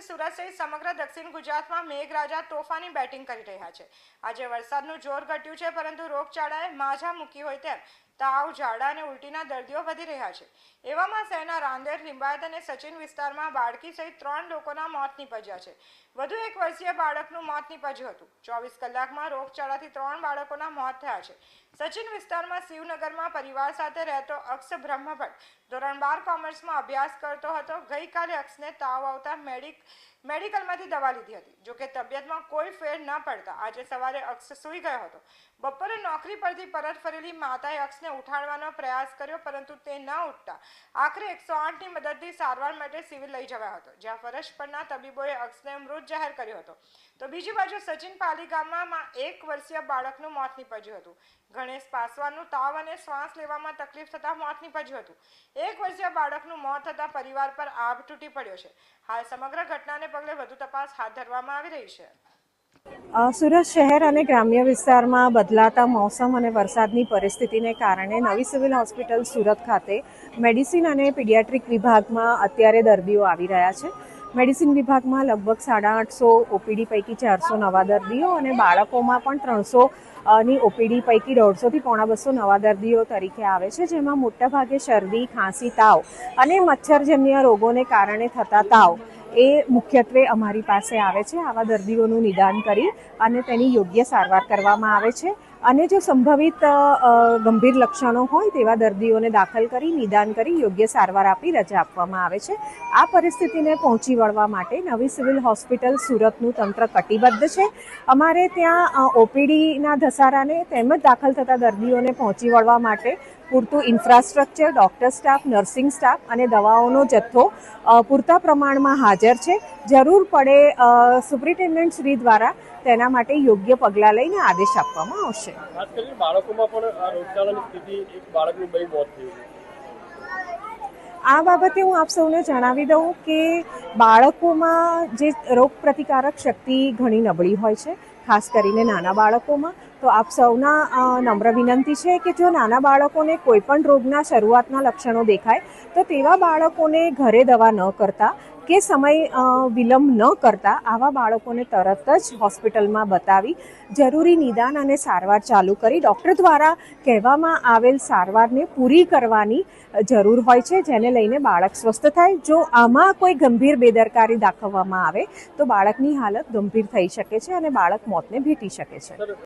સુરત સહિત સમગ્ર દક્ષિણ ગુજરાતમાં મેઘરાજા તોફાની બેટિંગ કરી રહ્યા છે. આજે વરસાદનું જોર ઘટ્યું છે, પરંતુ રોગચાળાએ માઝા મૂકી હોય તેમ તાવ, ઝાડા અને ઉલટીના દર્દીઓ વધી રહ્યા છે. એવામાં શહેરના રાંદેર, લિંબાયત અને સચિન વિસ્તારમાં બાળકી સહિત ત્રણ લોકોના મોત નીપજ્યા છે. વધુ એક વર્ષીય બાળકનું મોત નીપજ્યું હતું. ચોવીસ કલાકમાં રોગચાળાથી ત્રણ બાળકોના મોત થયા છે. સચિન વિસ્તારમાં શિવનગરમાં પરિવાર સાથે રહેતો અક્ષ બ્રહ્મભટ્ટ ધોરણ બાર કોમર્સમાં અભ્યાસ કરતો હતો. ગઈકાલે અક્ષને તાવ આવતા મેડિક, મેડિકલમાંથી દવા લીધી હતી. જોકે તબિયતમાં કોઈ ફેર ન પડતા આજે સવારે અક્ષ સૂઈ ગયો હતો. બપોરે નોકરી પરથી પરત ફરેલી માતાએ અક્ષને ઉઠાડવાનો પ્રયાસ કર્યો, પરંતુ તે ન ઉઠતા. આખરે એકસો આઠની મદદથી સારવાર માટે સિવિલ લઈ જવાયો હતો, જ્યાં ફરજ પરના તબીબોએ અક્ષને મૃત જાહેર કર્યો હતો. તો બીજી બાજુ સચિન પાલી એક વર્ષીય બાળકનું મોત નીપજ્યું હતું. ગણેશ પાસવાનનું તાવ અને શ્વાસ લેવામાં તકલીફ થતાં મોત નીપજ્યું હતું. એક વર્ષીય બાળકનું મોત થતાં પરિવાર પર આભ તૂટી પડ્યો છે. હાલ સમગ્ર ઘટનાને પગલે વધુ તપાસ હાથ ધરવામાં આવી રહી છે. સુરત શહેર અને ગ્રામ્ય વિસ્તારમાં બદલાતા મોસમ અને વરસાદની પરિસ્થિતિને કારણે નવી સિવિલ હોસ્પિટલ સુરત ખાતે મેડિસિન અને પીડિયાટ્રિક વિભાગમાં અત્યારે દર્દીઓ આવી રહ્યા છે. મેડિસિન વિભાગમાં લગભગ સાડા આઠસો ઓપીડી પૈકી ચારસો નવા દર્દીઓ અને બાળકોમાં પણ ત્રણસો ની ઓપીડી પૈકી દોઢસોથી પોણા બસો નવા દર્દીઓ તરીકે આવે છે, જેમાં મોટાભાગે શરદી, ખાંસી, તાવ અને મચ્છરજન્ય રોગોને કારણે થતા તાવ. એ મુખ્યત્વે અમારી પાસે આવે છે આવા દર્દીઓનું નિદાન કરી અને તેની યોગ્ય સારવાર કરવામાં આવે છે. અને જો સંભવિત ગંભીર લક્ષણો હોય તેવા દર્દીઓને દાખલ કરી, નિદાન કરી, યોગ્ય સારવાર આપી, રજા આપવામાં આવે છે, આ પરિસ્થિતિને પહોંચી વળવા માટે નવી સિવિલ હોસ્પિટલ સુરતનું તંત્ર કટિબદ્ધ છે. અમારે ત્યાં ઓપીડીના ધસારાને તેમજ દાખલ થતા દર્દીઓને પહોંચી વળવા માટે પૂરતું infrastructure, doctor staff, nursing staff અને દવાઓનો જથ્થો પૂરતા પ્રમાણમાં હાજર છે. જરૂર પડે સુપ્રિન્ટેન્ડન્ટ શ્રી દ્વારા તેના માટે યોગ્ય પગલાં લઈને આદેશ આપવામાં આવશે. ખાસ કરીને બાળકોમાં પણ આ રોગચાળાની સ્થિતિ એક બાળકનું બે મોત થયું આ બાબતે હું આપ સૌને જણાવી દઉં કે બાળકોમાં જે રોગ પ્રતિકારક શક્તિ ઘણી નબળી હોય છે ખાસ કરીને નાના બાળકોમાં. તો આપ સૌના નમ્ર વિનંતી છે કે જો નાના બાળકોને કોઈપણ રોગના શરૂઆતના લક્ષણો દેખાય તો તેવા બાળકોને ઘરે દવા ન કરતા કે સમય વિલંબ ન કરતા આવા બાળકોને તરત જ હોસ્પિટલમાં બતાવી, જરૂરી નિદાન અને સારવાર ચાલુ કરી ડૉક્ટર દ્વારા કહેવામાં આવેલ સારવારને પૂરી કરવાની જરૂર હોય છે, જેને લઈને બાળક સ્વસ્થ થાય. જો આમાં કોઈ ગંભીર બેદરકારી દાખવવામાં આવે, તો બાળકની હાલત ગંભીર થઈ શકે છે અને બાળક મોતને ભેટી શકે છે.